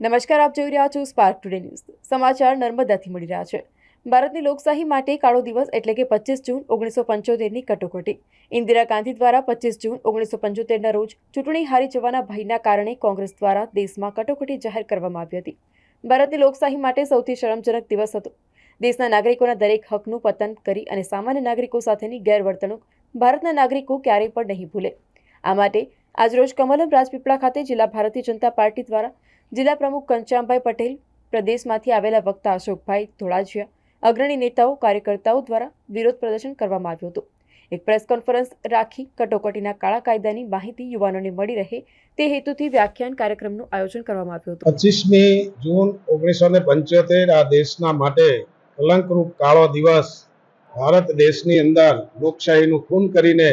નમસ્કાર, આપ જોઈ રહ્યા છો સ્પાર્ક ટુડે ન્યૂઝ સમાચાર નર્મદાથી મળી રહ્યા છે. ભારતની લોકશાહી માટે કાળો દિવસ એટલે કે પચીસ જૂન ઓગણીસો પંચોતેરની કટોકટી. ઇન્દિરા ગાંધી દ્વારા પચીસ જૂન ઓગણીસો પંચોતેરના રોજ ચૂંટણી હારી જવાના ભયના કારણે કોંગ્રેસ દ્વારા દેશમાં કટોકટી જાહેર કરવામાં આવી હતી. ભારતની લોકશાહી માટે સૌથી શરમજનક દિવસ હતો. દેશના નાગરિકોના દરેક હકનું પતન કરી અને સામાન્ય નાગરિકો સાથેની ગેરવર્તણૂક ભારતના નાગરિકો ક્યારેય પણ નહીં ભૂલે. આ માટે આજરોજ કમલમ રાજપીપળા ખાતે જિલ્લા ભારતીય જનતા પાર્ટી દ્વારા જિલ્લા પ્રમુખ કંચામભાઈ પટેલ, પ્રદેશમાંથી આવેલા વક્તા અશોકભાઈ ધોળાજીયા, અગ્રણી નેતાઓ, કાર્યકર્તાઓ દ્વારા વિરોધ પ્રદર્શન કરવામાં આવ્યું હતું. એક પ્રેસ કોન્ફરન્સ રાખી કટોકટીના કાળા કાયદાની માહિતી યુવાનોને મળી રહે તે હેતુથી વ્યાખ્યાન કાર્યક્રમનું આયોજન કરવામાં આવ્યું હતું. પચીસમી જૂન ઓગણીસો ને પંચોતેર આ દેશના માટે કલંકરૂપ કાળો દિવસ ભારત દેશની અંદર લોકશાહીનું ખૂન કરીને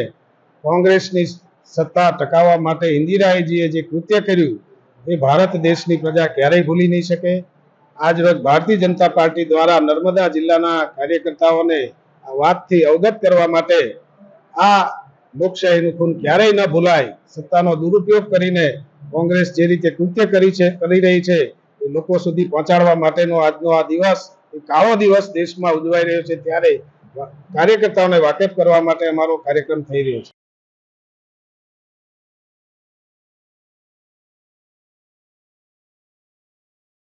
કોંગ્રેસની સત્તા ટકાવવા માટે ઇન્દિરાજીએ જે કૃત્ય કર્યું, એ ભારત દેશની પ્રજા ક્યારેય ભૂલી નહીં શકે. આજ રોજ ભારતીય જનતા પાર્ટી દ્વારા નર્મદા જિલ્લાના કાર્યકર્તાઓને આ વાતથી અવગત કરવા માટે આ લોકશાહીનું ખૂન ક્યારેય ન ભૂલાય. સત્તાનો દુરુપયોગ કરીને કોંગ્રેસ જે રીતે કૃત્ય કરી છે, કરી રહી છે, એ લોકો સુધી પહોંચાડવા માટેનો આજનો આ દિવસ કાળો દિવસ દેશમાં ઉજવાઈ રહ્યો છે, ત્યારે કાર્યકર્તાઓને વાકેફ કરવા માટે અમારો કાર્યક્રમ થઈ રહ્યો છે.